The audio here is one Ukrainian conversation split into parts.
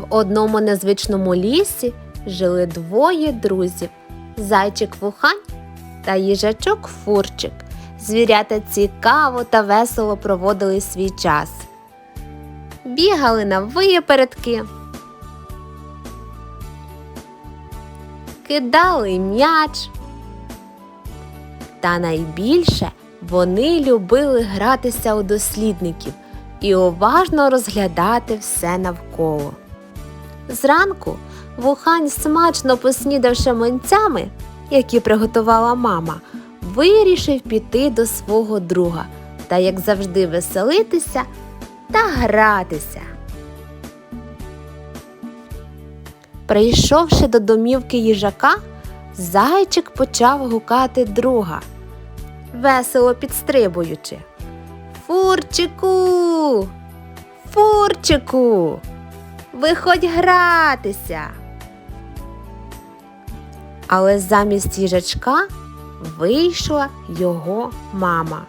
В одному незвичному лісі жили двоє друзів зайчик вухань та їжачок фурчик. Звірята цікаво та весело проводили свій час. Бігали на випередки, кидали м'яч. Та найбільше вони любили гратися у дослідників і уважно розглядати все навколо. Зранку вухань, смачно поснідавши млинцями, які приготувала мама, вирішив піти до свого друга та, як завжди, веселитися та гратися. Прийшовши до домівки їжака, зайчик почав гукати друга, весело підстрибуючи. Фурчику, фурчику, виходь гратися. Але замість їжачка вийшла його мама,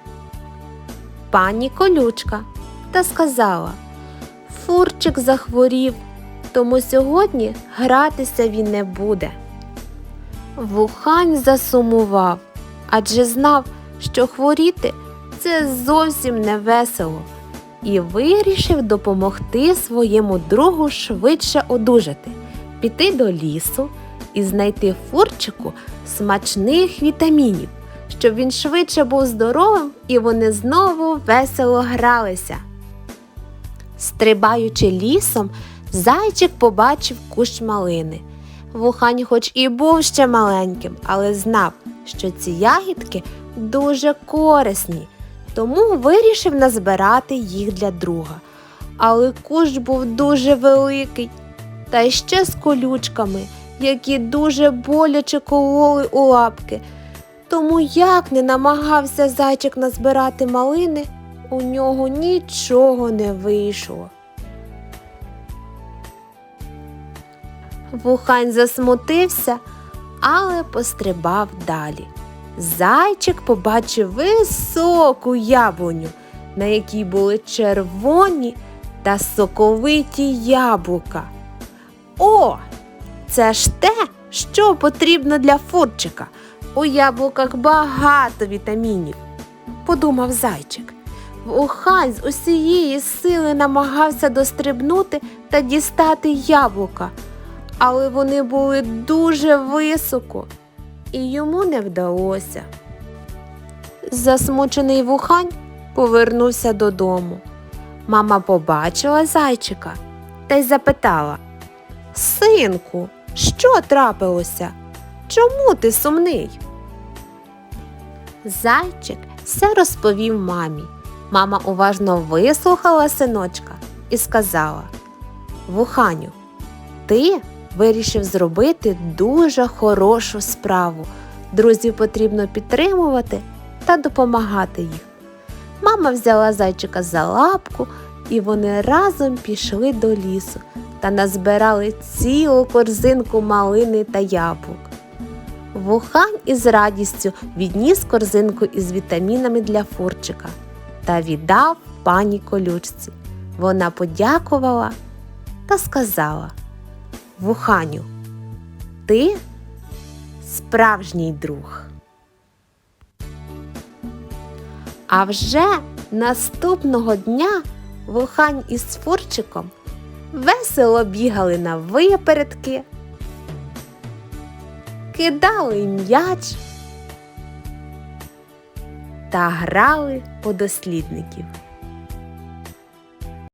пані колючка, та сказала Фурчик захворів, тому сьогодні гратися він не буде. Вухань засумував, адже знав, що хворіти це зовсім не весело, і вирішив допомогти своєму другу швидше одужати, піти до лісу і знайти фурчику смачних вітамінів, щоб він швидше був здоровим і вони знову весело гралися. Стрибаючи лісом, зайчик побачив кущ малини. Вухань, хоч і був ще маленьким, але знав, що ці ягідки дуже корисні, тому вирішив назбирати їх для друга. Але кущ був дуже великий, та ще з колючками, які дуже боляче кололи у лапки. Тому як не намагався зайчик назбирати малини, у нього нічого не вийшло. Вухань засмутився, але пострибав далі. Зайчик побачив високу яблуню, на якій були червоні та соковиті яблука. О, це ж те, що потрібно для фурчика. У яблуках багато вітамінів, подумав зайчик. Вухань з усієї сили намагався дострибнути та дістати яблука, але вони були дуже високо, і йому не вдалося. Засмучений вухань повернувся додому. Мама побачила зайчика та й запитала Синку, що трапилося? Чому ти сумний? Зайчик все розповів мамі. Мама уважно вислухала синочка і сказала Вуханю, ти вирішив зробити дуже хорошу справу. Друзів потрібно підтримувати та допомагати їх. Мама взяла зайчика за лапку, і вони разом пішли до лісу та назбирали цілу корзинку малини та яблук. Вухань із радістю відніс корзинку із вітамінами для фурчика та віддав пані колючці. Вона подякувала та сказала Вуханю, ти справжній друг. А вже наступного дня Вухань із Фурчиком весело бігали на випередки, кидали м'яч та грали у дослідників.